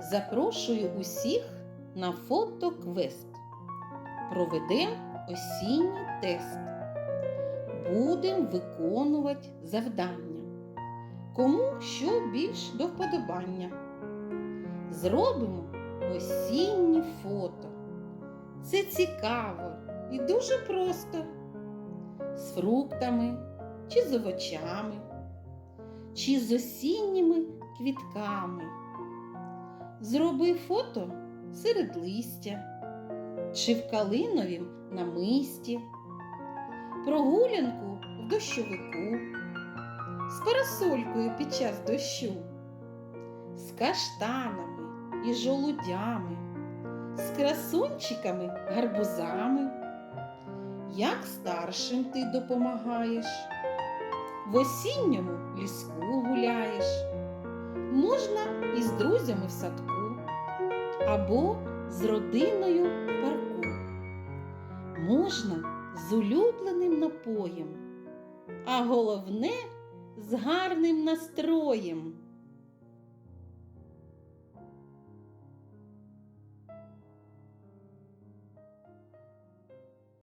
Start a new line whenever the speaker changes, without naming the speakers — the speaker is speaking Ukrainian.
Запрошую усіх на фотоквест. Проведемо осінній тест. Будемо виконувати завдання. Кому що більш до вподобання. Зробимо осінні фото. Це цікаво і дуже просто. З фруктами чи з овочами, чи з осінніми квітками. Зроби фото серед листя чи в калиновім намисті, прогулянку в дощовику, з парасолькою під час дощу, з каштанами і жолудями, з красунчиками гарбузами. Як старшим ти допомагаєш, в осінньому ліску гуляєш, друзями в садку або з родиною в парку. Можна з улюбленим напоєм, а головне з гарним настроєм.